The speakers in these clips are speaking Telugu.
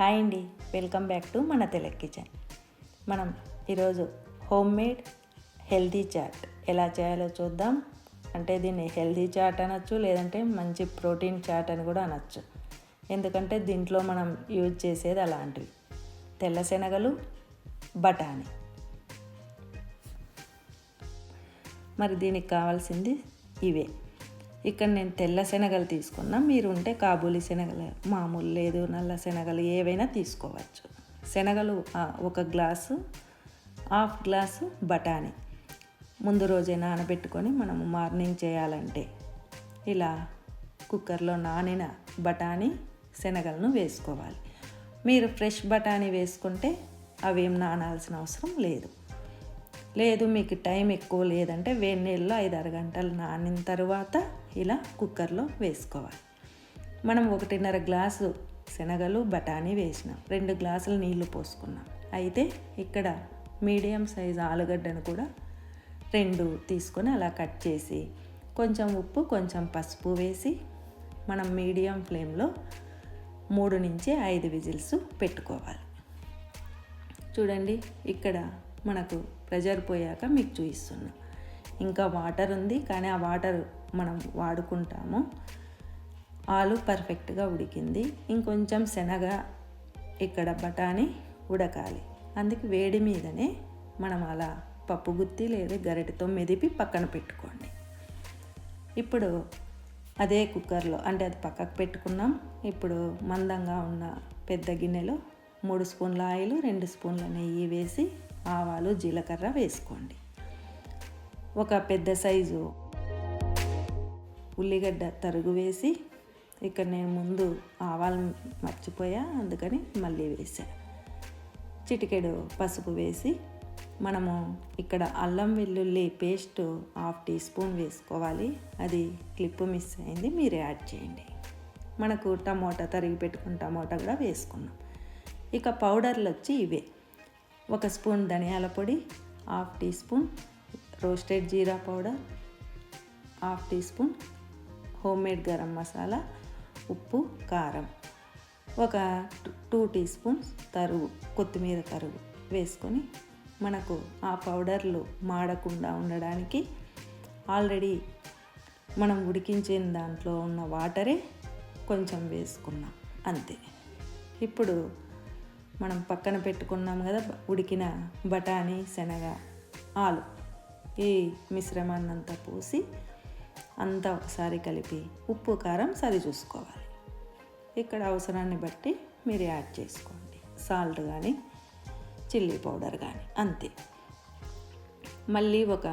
హాయ్ అండి వెల్కమ్ బ్యాక్ టు మన తెలుగు కిచెన్. మనం ఈరోజు హోమ్ మేడ్ హెల్తీ చాట్ ఎలా చేయాలో చూద్దాం. అంటే దీన్ని హెల్దీ చాట్ అనొచ్చు లేదంటే మంచి ప్రోటీన్ చాట్ అని కూడా అనొచ్చు. ఎందుకంటే దీంట్లో మనం యూజ్ చేసేది అలాంటివి. తెల్ల శనగలు బఠానీ. మరి దీనికి కావాల్సింది ఇవే. ఇక్కడ నేను తెల్ల శనగలు తీసుకున్నా. మీరు ఉంటే కాబూలి శనగలు మామూలు లేదు నల్ల శనగలు ఏవైనా తీసుకోవచ్చు. శనగలు ఒక గ్లాసు హాఫ్ గ్లాసు బఠానీ. ముందు రోజే నానబెట్టుకొని మనము మార్నింగ్ చేయాలంటే ఇలా కుక్కర్లో నానిన బఠానీ శనగలను వేసుకోవాలి. మీరు ఫ్రెష్ బఠానీ వేసుకుంటే అవేం నానాల్సిన అవసరం లేదు. లేదు మీకు టైం ఎక్కువ లేదంటే వేడి నీళ్ళలో ఐదు ఆరు గంటలు నానిన తర్వాత ఇలా కుక్కర్లో వేసుకోవాలి. మనం ఒకటిన్నర గ్లాసు శనగలు బఠానీ వేసినాం. రెండు గ్లాసులు నీళ్ళు పోసుకున్నాం. అయితే ఇక్కడ మీడియం సైజ్ ఆలుగడ్డను కూడా రెండు తీసుకొని అలా కట్ చేసి కొంచెం ఉప్పు కొంచెం పసుపు వేసి మనం మీడియం ఫ్లేమ్లో మూడు నుంచి ఐదు విజిల్స్ పెట్టుకోవాలి. చూడండి ఇక్కడ మనకు ప్రెజర్ పోయాక మీకు చూపిస్తున్నా ఇంకా వాటర్ ఉంది కానీ ఆ వాటర్ మనం వాడుకుంటాము. ఆలు పర్ఫెక్ట్గా ఉడికింది. ఇంకొంచెం శనగ ఇక్కడ బఠానీ ఉడకాలి. అందుకే వేడి మీదనే మనం అలా పప్పు గుత్తి లేదా గరిటెతో మెదిపి పక్కన పెట్టుకోండి. ఇప్పుడు అదే కుక్కర్లో అంటే అది పక్కకు పెట్టుకున్నాం. ఇప్పుడు మందంగా ఉన్న పెద్ద గిన్నెలో మూడు స్పూన్ల ఆయిల్ రెండు స్పూన్ల నెయ్యి వేసి ఆవాలు జీలకర్ర వేసుకోండి. ఒక పెద్ద సైజు ఉల్లిగడ్డ తరుగు వేసి ఇక్కడ నేను ముందు ఆవాలు మర్చిపోయా అందుకని మళ్ళీ వేసా. చిటికెడు పసుపు వేసి మనము ఇక్కడ అల్లం వెల్లుల్లి పేస్ట్ హాఫ్ టీ స్పూన్ వేసుకోవాలి. అది క్లిప్ మిస్ అయింది మీరు యాడ్ చేయండి. మనకు టమోటా తరిగి పెట్టుకున్న టమోటా కూడా వేసుకున్నాం. ఇక పౌడర్లు వచ్చి ఇవే. ఒక స్పూన్ ధనియాల పొడి half tea spoon roasted jeera powder half tea spoon homemade garam masala ఉప్పు కారం. ఒక టూ టీ స్పూన్స్ తరుగు కొత్తిమీర తరుగు వేసుకొని మనకు ఆ పౌడర్లు మాడకుండా ఉండడానికి ఆల్రెడీ మనం ఉడికించిన దాంట్లో ఉన్న వాటరే కొంచెం వేసుకున్నాం అంతే. ఇప్పుడు మనం పక్కన పెట్టుకున్నాం కదా ఉడికిన బఠానీ శనగ ఆలు ఈ మిశ్రమాన్నంతా పోసి అంతా ఒకసారి కలిపి ఉప్పు కారం సరి చూసుకోవాలి. ఇక్కడ అవసరాన్ని బట్టి మీరు యాడ్ చేసుకోండి. సాల్ట్ కానీ చిల్లీ పౌడర్ కానీ అంతే. మళ్ళీ ఒక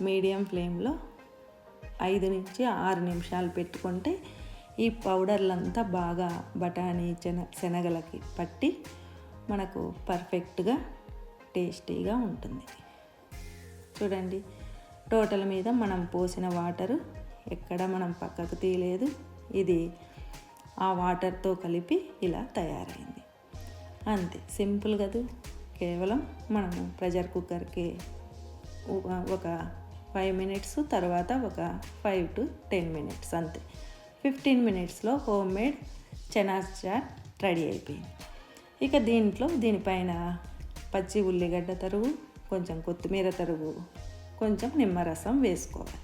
మీడియం ఫ్లేమ్లో ఐదు నుంచి ఆరు నిమిషాలు పెట్టుకుంటే ఈ పౌడర్లంతా బాగా బఠానీ శన శనగలకి పట్టి మనకు పర్ఫెక్ట్గా టేస్టీగా ఉంటుంది చూడండి టోటల్ మీద మనం పోసిన వాటరు ఎక్కడ మనం పక్కకు తీయలేదు. ఇది ఆ వాటర్తో కలిపి ఇలా తయారైంది. అంతే సింపుల్ కదా? కేవలం మనము ప్రెషర్ కుక్కర్కి ఒక ఫైవ్ మినిట్స్ తర్వాత ఒక ఫైవ్ టు టెన్ మినిట్స్ అంతే. ఫిఫ్టీన్ మినిట్స్లో homemade chanas chaat ready అయిపోయింది. ఇక దీంట్లో దీనిపైన పచ్చి ఉల్లిగడ్డ తరుగు కొంచెం కొత్తిమీర తరుగు కొంచెం నిమ్మరసం వేసుకోవాలి.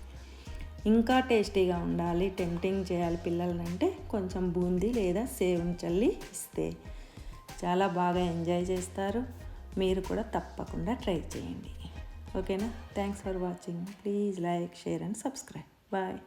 ఇంకా టేస్టీగా ఉండాలి టెంప్టింగ్ చేయాలి పిల్లలంటే కొంచెం బూందీ లేదా సేవం చల్లి ఇస్తే చాలా బాగా ఎంజాయ్ చేస్తారు. మీరు కూడా తప్పకుండా ట్రై చేయండి. ఓకేనా? Thanks for watching. Please like share and subscribe. Bye.